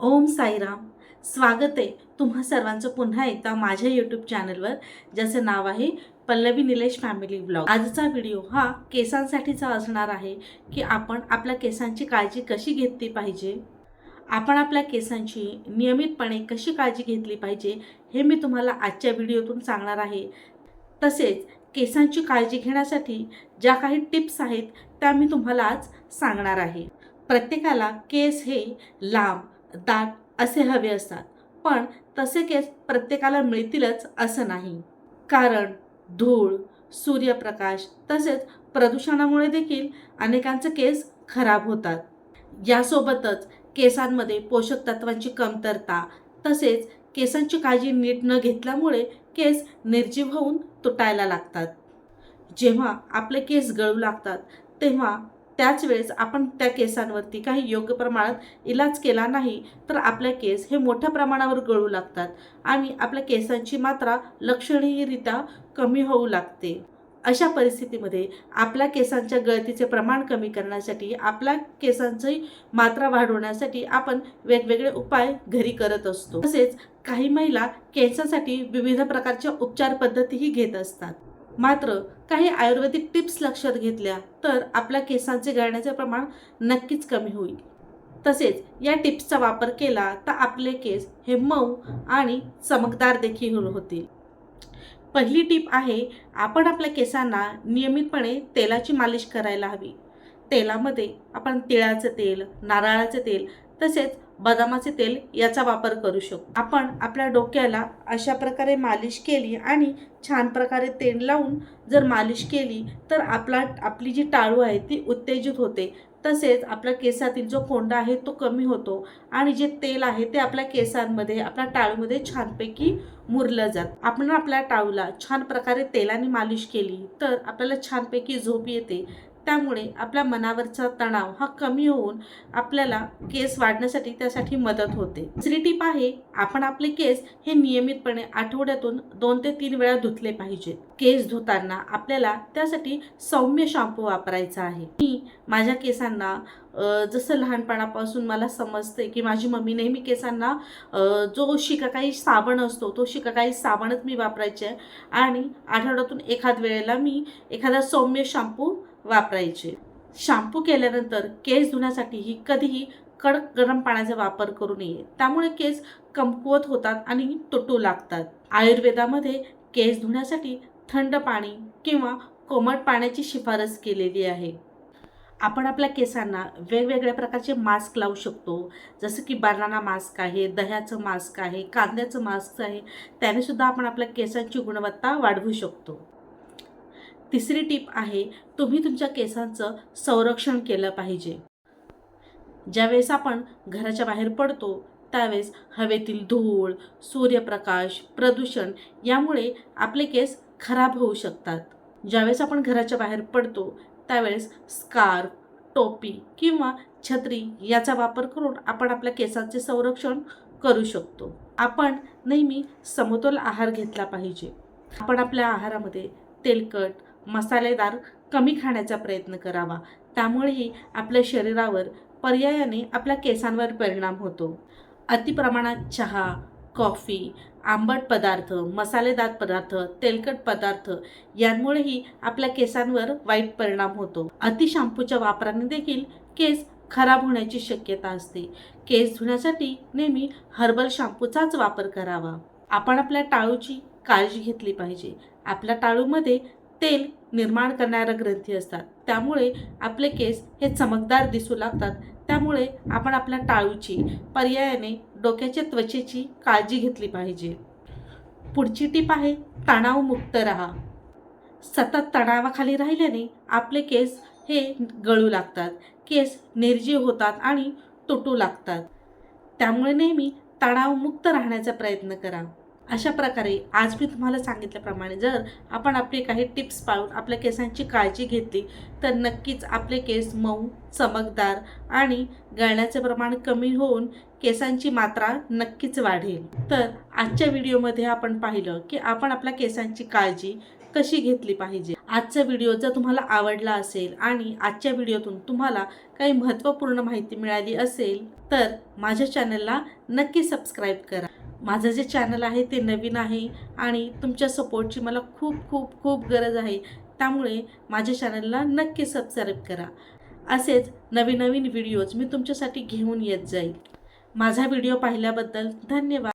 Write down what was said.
ओम साईराम. स्वागत आहे तुम्हा सर्वांचं पुन्हा एकदा माझ्या यूट्यूब चॅनलवर ज्याचं नाव आहे पल्लवी निलेश फॅमिली ब्लॉग आजचा व्हिडिओ हा केसांसाठीचा असणार आहे की आपण आपल्या केसांची काळजी कशी घेतली पाहिजे? आपण आपल्या केसांची नियमितपणे कशी काळजी घेतली पाहिजे हे मी तुम्हाला आजच्या व्हिडिओतून सांगणार आहे. तसेच केसांची काळजी घेण्यासाठी ज्या काही टिप्स आहेत त्या मी तुम्हाला आज सांगणार आहे. प्रत्येकाला केस हे लांब दाट असे हवे असतात. पण तसे केस प्रत्येकाला मिळतीलच असं नाही. कारण धूळ सूर्यप्रकाश तसेच प्रदूषणामुळे देखील अनेकांचे केस खराब होतात. यासोबतच केसांमध्ये पोषक तत्वांची कमतरता तसेच केसांची काळजी नीट न घेतल्यामुळे केस निर्जीव होऊन तुटायला लागतात. जेव्हा आपले केस गळू लागतात तेव्हा त्याच वेळेस आपण त्या केसांवरती काही योग्य प्रमाणात इलाज केला नाही तर आपले केस हे मोठ्या प्रमाणावर गळू लागतात आणि आपल्या केसांची मात्रा लक्षणीयरित्या कमी होऊ लागते. अशा परिस्थितीमध्ये आपल्या केसांच्या गळतीचे प्रमाण कमी करण्यासाठी आपल्या केसांची मात्रा वाढवण्यासाठी आपण वेगवेगळे उपाय घरी करत असतो. तसेच काही महिला केसांसाठी विविध प्रकारच्या उपचार पद्धतीही घेत असतात. मात्र काही आयुर्वेदिक टिप्स लक्षात घेतल्या तर आपल्या केसांचे गळण्याचे प्रमाण नक्कीच कमी होईल. तसेच या टिप्सचा वापर केला तर आपले केस हे मऊ आणि चमकदार देखील होतील. पहिली टीप आहे आपण आपल्या केसांना नियमितपणे तेलाची मालिश करायला हवी. तेलामध्ये आपण तिळाचं तेल नारळाचं तेल तसेच बदामाचे तेल याचा वापर करू शकतो. आपण आपल्या डोक्याला अशा प्रकारे मालिश केली आणि छान प्रकारे तेल लावून जर मालिश केली तर आपला आपली जी टाळू आहे ती उत्तेजित होते. तसेच आपल्या केसातील जो कोंडा आहे तो कमी होतो आणि जे तेल आहे ते आपल्या केसांमध्ये आपल्या टाळूमध्ये छानपैकी मुरलं जात. आपण आपल्या टाळूला छान प्रकारे तेलाने मालिश केली तर आपल्याला छानपैकी झोप येते. त्यामुळे आपल्या मनावरचा तणाव हा कमी होऊन आपल्याला केस वाढण्यासाठी त्यासाठी मदत होते. दुसरी टीप आहे आपण आपले केस हे नियमितपणे आठवड्यातून दोन ते तीन वेळा धुतले पाहिजे केस धुताना आपल्याला त्यासाठी सौम्य शॅम्पू वापरायचा आहे. मी माझ्या केसांना जसं लहानपणापासून मला समजते की माझी मम्मी नेहमी केसांना जो शिकाकाई साबण असतो तो शिकाकाई साबणच मी वापरायचे आणि आठवड्यातून एखाद वेळेला मी एखादा सौम्य शॅम्पू वापरायचे. शॅम्पू केल्यानंतर केस धुण्यासाठीही कधीही कडक गरम पाण्याचा वापर करू नये. त्यामुळे केस कमकुवत होतात आणि तुटू लागतात. आयुर्वेदामध्ये केस धुण्यासाठी थंड पाणी किंवा कोमट पाण्याची शिफारस केलेली आहे. आपण आपल्या केसांना वेगवेगळ्या प्रकारचे मास्क लावू शकतो. जसं की बनाना मास्क आहे दह्याचं मास्क आहे कांद्याचं मास्क आहे. त्याने सुद्धा आपण आपल्या केसांची गुणवत्ता वाढवू शकतो. तिसरी टीप आहे तुम्ही तुमच्या केसांचं संरक्षण केलं पाहिजे. ज्यावेळेस आपण घराच्या बाहेर पडतो त्यावेळेस हवेतील धूळ सूर्यप्रकाश प्रदूषण यामुळे आपले केस खराब होऊ शकतात. ज्यावेळेस आपण घराच्या बाहेर पडतो त्यावेळेस स्कार्फ टोपी किंवा छत्री याचा वापर करून आपण आपल्या केसांचे संरक्षण करू शकतो. आपण नेहमी समतोल आहार घेतला पाहिजे. आपण आपल्या आहारामध्ये तेलकट मसालेदार कमी खाण्याचा प्रयत्न करावा. त्यामुळेही आपल्या शरीरावर पर्यायाने आपल्या केसांवर परिणाम होतो. अतिप्रमाणात चहा कॉफी आंबट पदार्थ मसालेदार पदार्थ तेलकट पदार्थ यांमुळेही आपल्या केसांवर वाईट परिणाम होतो. अति शॅम्पूच्या वापराने देखील केस खराब होण्याची शक्यता असते. केस धुण्यासाठी नेहमी हर्बल शॅम्पूचाच वापर करावा. आपण आपल्या टाळूची काळजी घेतली पाहिजे. आपल्या टाळूमध्ये तेल निर्माण करणाऱ्या ग्रंथी असतात. त्यामुळे आपले केस हे चमकदार दिसू लागतात. त्यामुळे आपण आपल्या टाळूची पर्यायाने डोक्याच्या त्वचेची काळजी घेतली पाहिजे. पुढची टीप आहे तणावमुक्त राहा. सतत तणावाखाली राहिल्याने आपले केस हे गळू लागतात. केस निर्जीव होतात आणि तुटू लागतात. त्यामुळे नेहमी तणावमुक्त राहण्याचा प्रयत्न करा. अशा प्रकारे आज मी तुम्हाला सांगितल्याप्रमाणे जर आपण आपले काही टिप्स पाळून आपल्या केसांची काळजी घेतली तर नक्कीच आपले केस मऊ चमकदार आणि गळण्याचे प्रमाण कमी होऊन केसांची मात्रा नक्कीच वाढेल. तर आजच्या व्हिडिओमध्ये आपण पाहिलं की आपण आपल्या केसांची काळजी कशी घेतली पाहिजे. आजचा व्हिडिओ जर तुम्हाला आवडला असेल आणि आजच्या व्हिडिओतून तुम्हाला काही महत्त्वपूर्ण माहिती मिळाली असेल तर माझ्या चॅनलला नक्की सबस्क्राईब करा. माझं जे चॅनल आहे ते नवीन आहे आणि तुमच्या सपोर्टची मला खूप खूप खूप गरज आहे. त्यामुळे माझ्या चॅनलला नक्की सबस्क्राईब करा. असेच नवीन नवीन व्हिडिओज मी तुमच्यासाठी घेऊन येत जाईल. माझा व्हिडिओ पाहिल्याबद्दल धन्यवाद.